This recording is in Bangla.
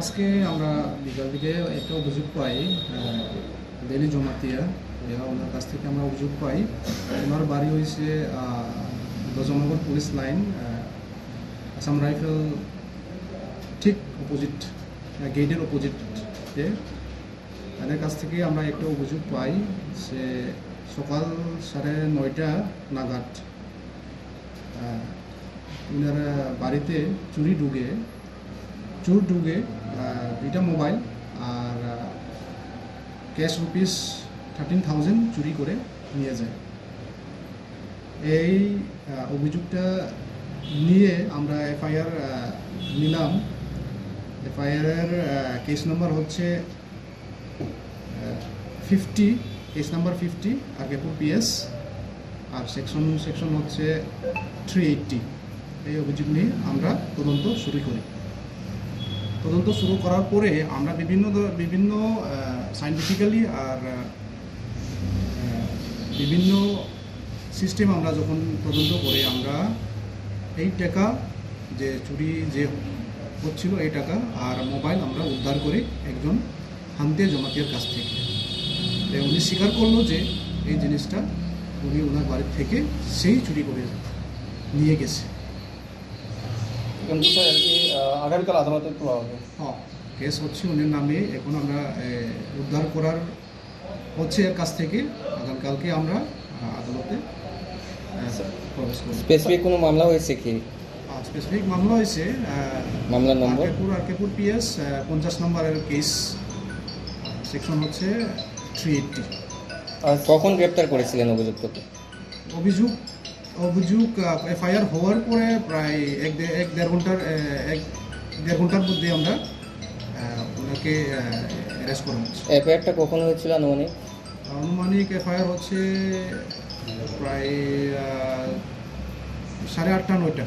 আজকে আমরা বিকাল দিকে একটা অভিযোগ পাই ডেলি জমাতিয়া ওনার কাছ থেকে আমরা অভিযোগ পাই। ওনার বাড়ি হয়েছে Gajnagar police line Assam rifle ঠিক অপোজিট গেটের অপোজিটে। তাদের কাছ থেকে আমরা একটা অভিযোগ পাই সে সকাল সাড়ে নয়টা নাগাদ ওনারা বাড়িতে চুরি ঢুকে চোর ঢুকে দুইটা মোবাইল আর ক্যাশ রুপিস থার্টিন থাউজেন্ড চুরি করে নিয়ে যায়। এই অভিযোগটা নিয়ে আমরা এফআইআর নিলাম। এফআইআরের কেস নাম্বার হচ্ছে fifty case number fifty RKPur PS আর সেকশন সেকশন হচ্ছে থ্রি এইটটি এই অভিযোগ নিয়ে আমরা তদন্ত শুরু করি। তদন্ত শুরু করার পরে আমরা বিভিন্ন বিভিন্ন সাইন্টিফিক্যালি আর বিভিন্ন সিস্টেম আমরা যখন তদন্ত করি আমরা এই টাকা যে চুরি যে হচ্ছিল এই টাকা আর মোবাইল আমরা উদ্ধার করি একজন হান্তে জমাতিয়ার কাছ থেকে। উনি স্বীকার করল যে এই জিনিসটা উনি ওনার বাড়ির থেকে সেই চুরি করে নিয়ে গেছে। আর আগামীকাল আদালতে তোলা হবে। হ্যাঁ কেস হচ্ছে উনির নামে এখন আমরা উদ্ধার করার হচ্ছে এর কাছ থেকে। আগামীকালকে আমরা আদালতে প্রবেশ করব। স্পেসিফিক কোনো মামলা হয়েছে কি? স্পেসিফিক মামলা হয়েছে মামলার নম্বর আরকেপুর আরকেপুর পিএস পঞ্চাশ নম্বরের কেস সেকশন হচ্ছে থ্রি এইটটি আর কখন গ্রেপ্তার করেছিলেন অভিযুক্তকে? অভিযোগ অভিযোগ এফআইআর হওয়ার পরে প্রায় এক এক দেড় ঘণ্টার এক দেড় ঘণ্টার মধ্যে আমরা ওনাকে অ্যারেস্ট করা হচ্ছে। এফআইআরটা কখন হয়েছিল আনুমানিক? আনুমানিক এফআইআর হচ্ছে প্রায় সাড়ে আটটা নয়টা।